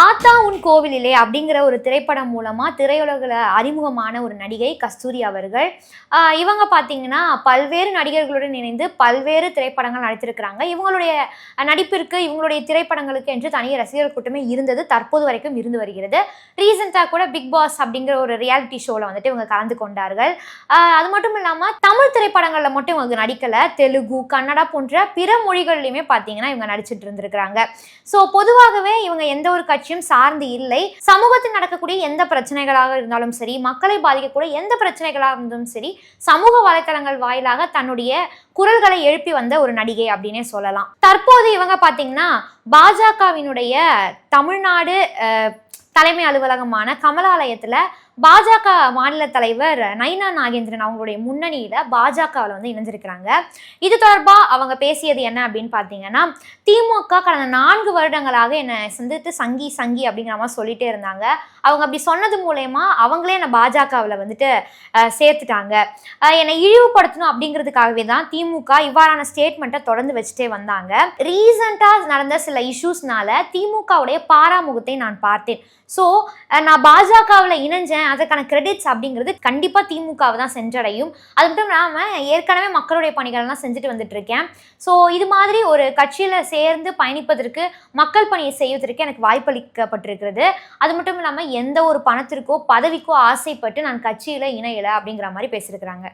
ஆத்தா உன் கோவிலிலே அப்படிங்கிற ஒரு திரைப்படம் மூலமா திரையுலகில் அறிமுகமான ஒரு நடிகை கஸ்தூரி அவர்கள். இவங்க பார்த்தீங்கன்னா பல்வேறு நடிகர்களுடன் இணைந்து பல்வேறு திரைப்படங்கள் நடித்திருக்கிறாங்க. இவங்களுடைய நடிப்பிற்கு இவங்களுடைய திரைப்படங்களுக்கு என்று தனி ரசிகர் கூட்டமே இருந்தது தற்போது வரைக்கும் இருந்து வருகிறது. ரீசெண்டாக கூட பிக் பாஸ் அப்படிங்கிற ஒரு ரியாலிட்டி ஷோவில் வந்துட்டு இவங்க கலந்து கொண்டார்கள். அது மட்டும் இல்லாமல் தமிழ் திரைப்படங்களில் மட்டும் இவங்க நடிக்கலை. தெலுங்கு கன்னடா போன்ற பிற மொழிகள்லையுமே பார்த்தீங்கன்னா இவங்க நடிச்சிட்டு இருந்திருக்கிறாங்க. ஸோ பொதுவாகவே இவங்க எந்த ஒரு கட்சி கட்சியும் சார்ந்து இல்லை. சமூகத்தில் நடக்கக்கூடிய எந்த பிரச்சனைகளாக இருந்தாலும் சரி மக்களை பாதிக்கக்கூடிய எந்த பிரச்சனைகளாக இருந்தாலும் சரி சமூக வலைத்தளங்கள் வாயிலாக தன்னுடைய குரல்களை எழுப்பி வந்த ஒரு நடிகை அப்படின்னே சொல்லலாம். தற்போது இவங்க பார்த்தீங்கன்னா பாஜகவினுடைய தமிழ்நாடு தலைமை அலுவலகமான கமலாலயத்தில் பாஜக மாநில தலைவர் நைனா நாகேந்திரன் அவங்களுடைய முன்னணியில் பாஜகவில் வந்து இணைஞ்சிருக்கிறாங்க. இது தொடர்பாக அவங்க பேசியது என்ன அப்படின்னு பார்த்தீங்கன்னா திமுக கடந்த நான்கு வருடங்களாக என்னை சந்தித்து சங்கி சங்கி அப்படிங்கிற மாதிரி சொல்லிட்டே இருந்தாங்க. அவங்க அப்படி சொன்னது மூலயமா அவங்களே என்னை பாஜகவில் வந்துட்டு சேர்த்துட்டாங்க. என்னை இழிவுபடுத்தணும் அப்படிங்கிறதுக்காகவே தான் திமுக இவ்வாறான ஸ்டேட்மெண்ட்டை தொடர்ந்து வச்சுட்டே வந்தாங்க. ரீசண்டாக நடந்த சில இஷ்யூஸ்னால திமுகவுடைய பாராமுகத்தை நான் பார்த்தேன். ஸோ நான் பாஜகவில் இணைஞ்சேன். அதற்கான கிரெடிட்ஸ் அப்படிங்கிறது கண்டிப்பாக திமுகவை தான் சென்றடையும். அது மட்டும் இல்லாமல் ஏற்கனவே மக்களுடைய பணிகள்லாம் செஞ்சுட்டு வந்துட்டு இருக்கேன் ஸோ இது மாதிரி ஒரு கட்சியில் சேர்ந்து பயணிப்பதற்கு மக்கள் பணியை செய்வதற்கு எனக்கு வாய்ப்பளிக்கப்பட்டிருக்கிறது. அது மட்டும் இல்லாமல் எந்த ஒரு பணத்திற்கோ பதவிக்கோ ஆசைப்பட்டு நான் கட்சியில் இணையலை அப்படிங்கிற மாதிரி பேசியிருக்கிறாங்க.